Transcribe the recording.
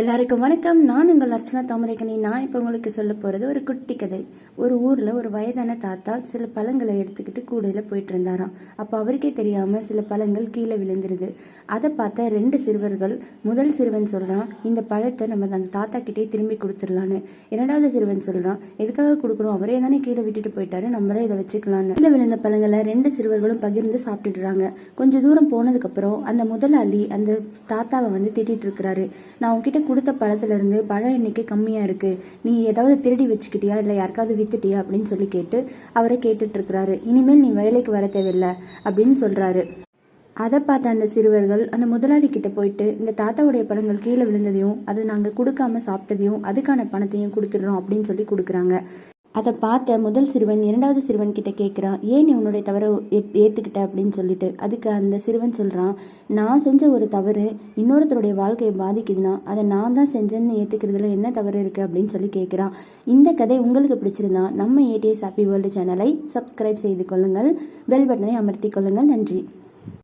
எல்லாருக்கும் வணக்கம். நான் உங்கள் அர்ச்சனா தாமரைக்கணி நான் இப்போ உங்களுக்கு சொல்ல போகிறது ஒரு குட்டி கதை. ஒரு ஊரில் ஒரு வயதான தாத்தா சில பழங்களை எடுத்துக்கிட்டு கூடையில் போயிட்டு இருந்தாராம் அப்போ அவருக்கே தெரியாமல் சில பழங்கள் கீழே விழுந்துருது. அதை பார்த்த ரெண்டு சிறுவர்கள் முதல் சிறுவன் சொல்கிறான் இந்த பழத்தை நம்ம அந்த தாத்தா கிட்டே திரும்பி கொடுத்துடலான்னு. இரண்டாவது சிறுவன் சொல்கிறான் எதுக்காக கொடுக்குறோம் அவரே தானே கீழே விட்டுட்டு போயிட்டாரு. நம்மளே இதை வச்சுக்கலான்னு. கீழே விழுந்த பழங்களை ரெண்டு சிறுவர்களும் பகிர்ந்து சாப்பிட்டுடுறாங்க. கொஞ்சம் தூரம் போனதுக்கப்புறம் அந்த முதலாளி அந்த தாத்தாவை வந்து திட்டிகிட்டு இருக்கிறாரு. நான் உங்ககிட்ட கொடுத்த பழத்துலேருந்து பழம் எண்ணிக்கை கம்மியாக இருக்குது நீ ஏதாவது திருடி வச்சுக்கிட்டியா? இல்லை யாருக்காவது வித்துட்டியா? அப்படின்னு சொல்லி கேட்டு அவரை கேட்டுட்ருக்கிறாரு இனிமேல் நீ வேலைக்கு வர தேவையில்லை அப்படின்னு சொல்கிறாரு அதை பார்த்த அந்த சிறுவர்கள் அந்த முதலாளி கிட்ட போயிட்டு இந்த தாத்தாவுடைய பழங்கள் கீழே விழுந்ததையும் அதை நாங்கள் கொடுக்காம சாப்பிட்டதையும் அதுக்கான பணத்தையும் கொடுத்துடுறோம் அப்படின்னு சொல்லி கொடுக்குறாங்க. அதை பார்த்த முதல் சிறுவன் இரண்டாவது சிறுவன் கிட்ட கேட்குறான் ஏன் நீ உன்னுடைய தவறை ஏற்றுக்கிட்ட அப்படின்னு சொல்லிட்டு. அதுக்கு அந்த சிறுவன் சொல்கிறான் நான் செஞ்ச ஒரு தவறு இன்னொருத்தருடைய வாழ்க்கையை பாதிக்குதுன்னா அதை நான் தான் செஞ்சேன்னு ஏற்றுக்கிறதுல என்ன தவறு இருக்குது அப்படின்னு சொல்லி கேட்குறான் இந்த கதை உங்களுக்கு பிடிச்சிருந்தா நம்ம ஏடிஎஸ் ஹாப்பி வேர்ல்டு சேனலை சப்ஸ்கிரைப் செய்து கொள்ளுங்கள். பெல் பட்டனை அமர்த்தி கொள்ளுங்கள். நன்றி.